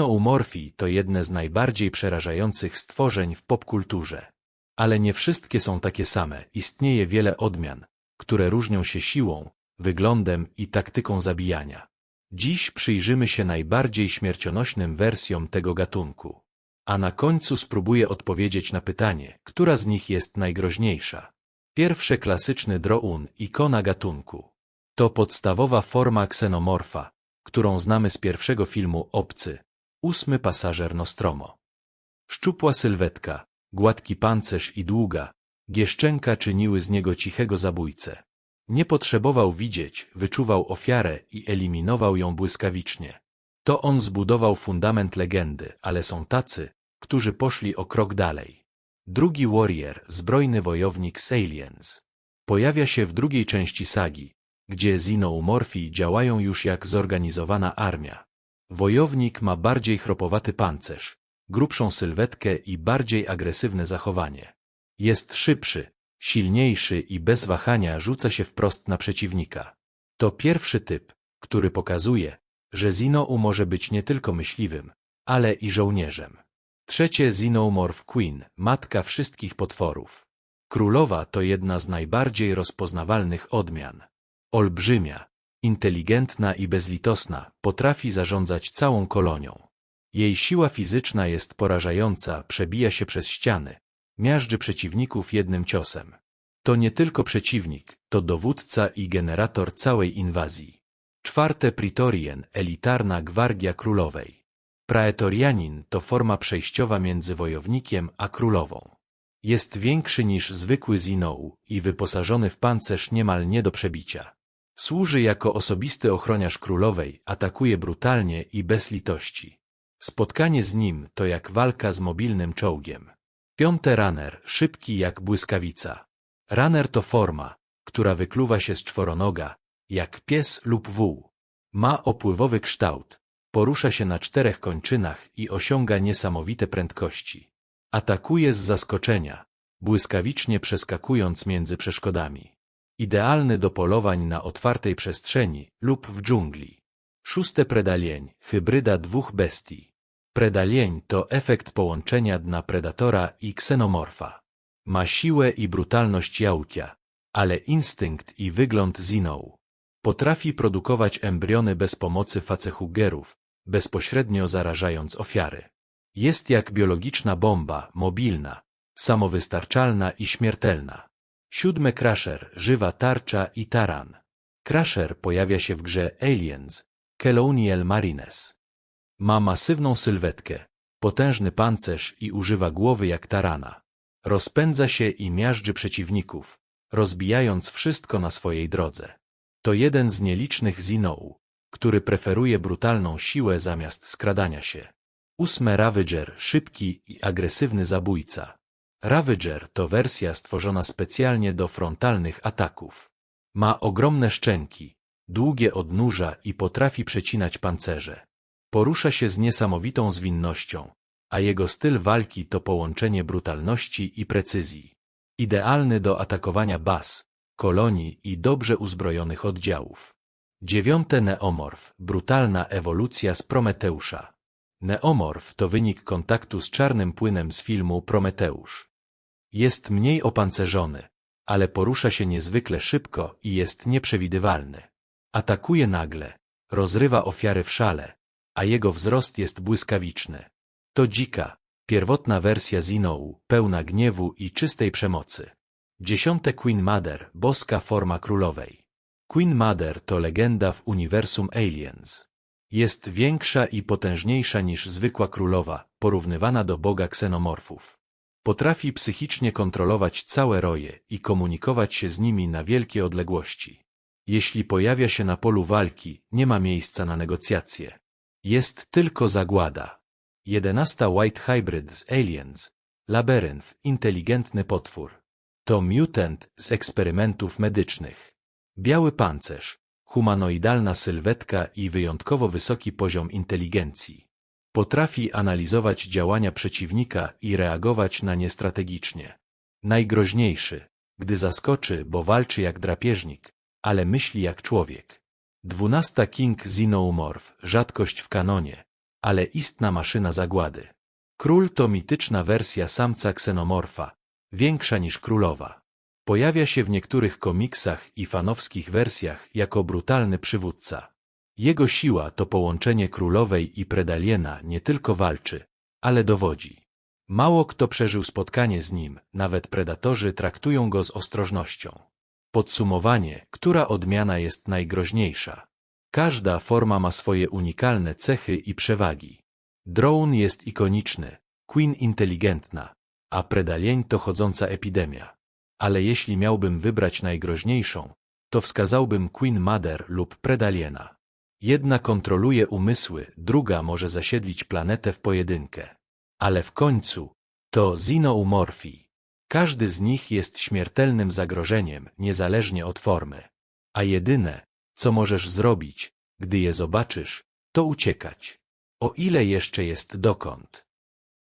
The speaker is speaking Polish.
Zinoumorfi to jedne z najbardziej przerażających stworzeń w popkulturze. Ale nie wszystkie są takie same, istnieje wiele odmian, które różnią się siłą, wyglądem i taktyką zabijania. Dziś przyjrzymy się najbardziej śmiercionośnym wersjom tego gatunku. A na końcu spróbuję odpowiedzieć na pytanie, która z nich jest najgroźniejsza. Pierwszy klasyczny droun, ikona gatunku. To podstawowa forma ksenomorfa, którą znamy z pierwszego filmu Obcy. Ósmy pasażer Nostromo. Szczupła sylwetka, gładki pancerz i długa, gieszczenka czyniły z niego cichego zabójcę. Nie potrzebował widzieć, wyczuwał ofiarę i eliminował ją błyskawicznie. To on zbudował fundament legendy, ale są tacy, którzy poszli o krok dalej. Drugi Warrior, zbrojny wojownik z Aliens. Pojawia się w drugiej części sagi, gdzie zinoumorfi działają już jak zorganizowana armia. Wojownik ma bardziej chropowaty pancerz, grubszą sylwetkę i bardziej agresywne zachowanie. Jest szybszy, silniejszy i bez wahania rzuca się wprost na przeciwnika. To pierwszy typ, który pokazuje, że Zinou może być nie tylko myśliwym, ale i żołnierzem. Trzecie Zinoumorph Queen, matka wszystkich potworów. Królowa to jedna z najbardziej rozpoznawalnych odmian. Olbrzymia, inteligentna i bezlitosna, potrafi zarządzać całą kolonią. Jej siła fizyczna jest porażająca, przebija się przez ściany, miażdży przeciwników jednym ciosem. To nie tylko przeciwnik, to dowódca i generator całej inwazji. Czwarte Pritorien, elitarna gwardia królowej. Praetorianin to forma przejściowa między wojownikiem a królową. Jest większy niż zwykły Zinou i wyposażony w pancerz niemal nie do przebicia. Służy jako osobisty ochroniarz królowej, atakuje brutalnie i bez litości. Spotkanie z nim to jak walka z mobilnym czołgiem. Piąte runner, szybki jak błyskawica. Runner to forma, która wykluwa się z czworonoga, jak pies lub wół. Ma opływowy kształt, porusza się na czterech kończynach i osiąga niesamowite prędkości. Atakuje z zaskoczenia, błyskawicznie przeskakując między przeszkodami. Idealny do polowań na otwartej przestrzeni lub w dżungli. Szóste predalień, hybryda dwóch bestii. Predalień to efekt połączenia dna predatora i ksenomorfa. Ma siłę i brutalność jałkia, ale instynkt i wygląd ziną. Potrafi produkować embriony bez pomocy facehugerów, bezpośrednio zarażając ofiary. Jest jak biologiczna bomba, mobilna, samowystarczalna i śmiertelna. Siódme Crusher, żywa tarcza i taran. Crusher pojawia się w grze Aliens, Colonial Marines. Ma masywną sylwetkę, potężny pancerz i używa głowy jak tarana. Rozpędza się i miażdży przeciwników, rozbijając wszystko na swojej drodze. To jeden z nielicznych Zinou, który preferuje brutalną siłę zamiast skradania się. Ósme Ravager, szybki i agresywny zabójca. Ravager to wersja stworzona specjalnie do frontalnych ataków. Ma ogromne szczęki, długie odnóża i potrafi przecinać pancerze. Porusza się z niesamowitą zwinnością, a jego styl walki to połączenie brutalności i precyzji. Idealny do atakowania baz, kolonii i dobrze uzbrojonych oddziałów. Dziewiąte Neomorf, brutalna ewolucja z Prometeusza. Neomorf to wynik kontaktu z czarnym płynem z filmu Prometeusz. Jest mniej opancerzony, ale porusza się niezwykle szybko i jest nieprzewidywalny. Atakuje nagle, rozrywa ofiary w szale, a jego wzrost jest błyskawiczny. To dzika, pierwotna wersja Zinou, pełna gniewu i czystej przemocy. Dziesiąte Queen Mother, boska forma królowej. Queen Mother to legenda w uniwersum Aliens. Jest większa i potężniejsza niż zwykła królowa, porównywana do boga ksenomorfów. Potrafi psychicznie kontrolować całe roje i komunikować się z nimi na wielkie odległości. Jeśli pojawia się na polu walki, nie ma miejsca na negocjacje. Jest tylko zagłada. Jedenasta White Hybrid z Aliens, Labyrinth, inteligentny potwór. To mutant z eksperymentów medycznych. Biały pancerz, humanoidalna sylwetka i wyjątkowo wysoki poziom inteligencji. Potrafi analizować działania przeciwnika i reagować na nie strategicznie. Najgroźniejszy, gdy zaskoczy, bo walczy jak drapieżnik, ale myśli jak człowiek. Dwunasta King Xenomorph, rzadkość w kanonie, ale istna maszyna zagłady. Król to mityczna wersja samca ksenomorfa, większa niż królowa. Pojawia się w niektórych komiksach i fanowskich wersjach jako brutalny przywódca. Jego siła to połączenie królowej i predaliena nie tylko walczy, ale dowodzi. Mało kto przeżył spotkanie z nim, nawet predatorzy traktują go z ostrożnością. Podsumowanie, która odmiana jest najgroźniejsza. Każda forma ma swoje unikalne cechy i przewagi. Drone jest ikoniczny, Queen inteligentna, a Predalien to chodząca epidemia. Ale jeśli miałbym wybrać najgroźniejszą, to wskazałbym Queen Mother lub Predaliena. Jedna kontroluje umysły, druga może zasiedlić planetę w pojedynkę. Ale w końcu to zinoumorfii. Każdy z nich jest śmiertelnym zagrożeniem, niezależnie od formy. A jedyne, co możesz zrobić, gdy je zobaczysz, to uciekać. O ile jeszcze jest dokąd.